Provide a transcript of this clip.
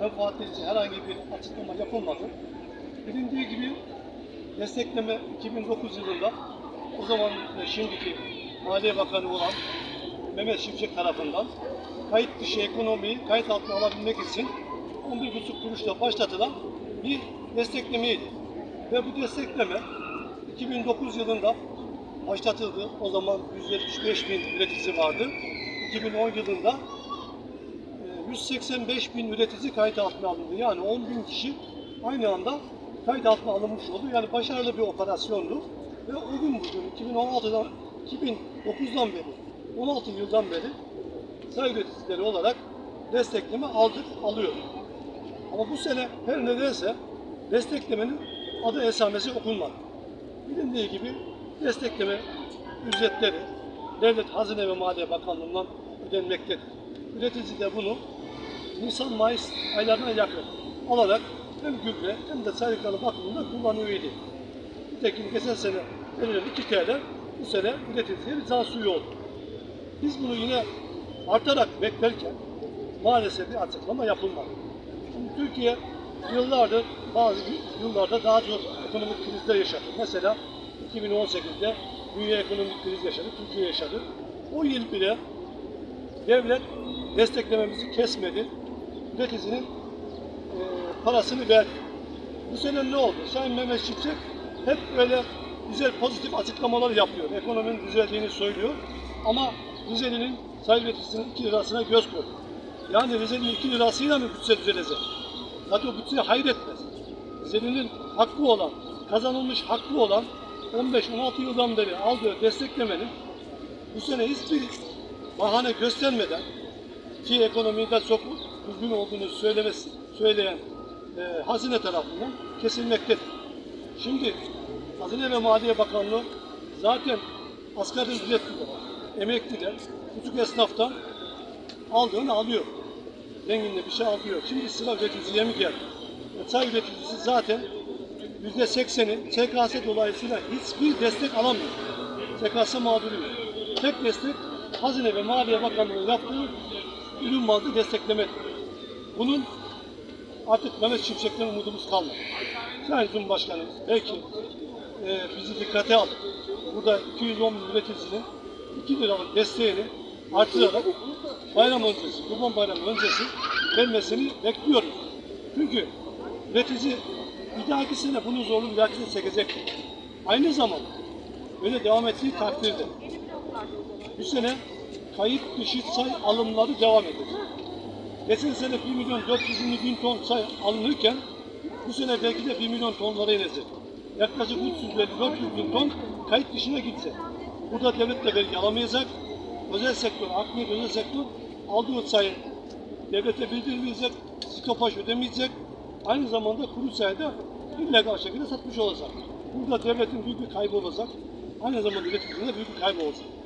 menfaatleyici herhangi bir açıklama yapılmadı. Bilindiği gibi destekleme 2009 yılında o zaman e, şimdiki Maliye Bakanı olan Mehmet Şimşek tarafından kayıt dışı ekonomiyi kayıt altına alabilmek için 11,5 kuruşla başlatılan bir desteklemeydi. Ve bu destekleme 2009 yılında başlatıldı. O zaman 175 bin üreticisi vardı. 2010 yılında 185 bin üretici kayıt altına alındı. Yani 10 bin kişi aynı anda kayıt altına alınmış oldu. Yani başarılı bir operasyondu. Ve o gün bugün 2016'dan 2009'dan beri 16 yıldan beri çay üreticileri olarak destekleme aldık, alıyor. Ama bu sene her nedense desteklemenin adı esamesi okunmadı. Bilindiği gibi destekleme ücretleri Devlet Hazine ve Maliye Bakanlığı'ndan ödenmektedir. Üretici de bunu Nisan-Mayıs aylarına yakın alarak hem gübre hem de sayıkları bakımında kullanıyor idi. Nitekim geçen sene verilen 2 TL bu sene üreticiye bir can suyu oldu. Biz bunu yine artarak beklerken maalesef bir açıklama yapılmadı. Şimdi Türkiye yıllardır bazı yıllarda daha çok ekonomik krizler yaşadı. Mesela 2018'de dünya ekonomik kriz yaşadı, Türkiye yaşadı. O yıl bile devlet desteklememizi kesmedi. Üreticinin e, parasını verdi. Bu sene ne oldu? Sayın Mehmet Şimşek hep böyle güzel pozitif açıklamalar yapıyor. Ekonominin düzeldiğini söylüyor. Ama Rizeli'nin sayın üreticisinin 2 lirasına göz koydu. Yani Rize'nin 2 lirasıyla mı bütçe düzelecek? Zaten o bütçeye hayretmez. Rize'nin hakkı olan, kazanılmış hakkı olan 15-16 yıldan beri aldığı desteklemenin bu sene hiçbir bahane göstermeden ki ekonomide çok düzgün olduğunu söylemesi, söyleyen e, hazine tarafından kesilmektedir. Şimdi Hazine ve Maliye Bakanlığı zaten asgari ücretliler, emekliler, küçük esnaftan aldığını alıyor. Zenginle bir şey alıyor. Şimdi sıra üreticiye mi geldi? E, çay üreticisi zaten yüzde sekseni SKS dolayısıyla hiçbir destek alamıyor. SKS mağduruyum. Tek destek Hazine ve Maliye Bakanlığı'nın yaptığı ürün bazlı desteklemedir. Bunun artık Mehmet Şimşek'ten umudumuz kalmadı. Sayın Cumhurbaşkanımız belki e, bizi dikkate alıp burada 210 bin üreticinin 2 liralık desteğini artırarak bayram öncesi, Kurban Bayramı öncesi vermesini bekliyoruz. Çünkü üretici bir dahaki sene bunun zorlu mücadelesini çekecek. Aynı zamanda böyle devam ettiği takdirde bu sene kayıt dışı say alımları devam edecek. Geçen sene 1 milyon 420 bin ton say alınırken bu sene belki de 1 milyon tonlara inecek. Yaklaşık 350-400 bin ton kayıt dışına gidecek. Burada devlet de vergi alamayacak. Özel sektör, akmıyor özel sektör aldığı sayı devlete bildirmeyecek, stopaj ödemeyecek. Aynı zamanda kuru sayıda illegal şekilde satmış olacak. Burada devletin büyük bir kaybı olacak. Aynı zamanda üreticinin de büyük bir kaybı olacak.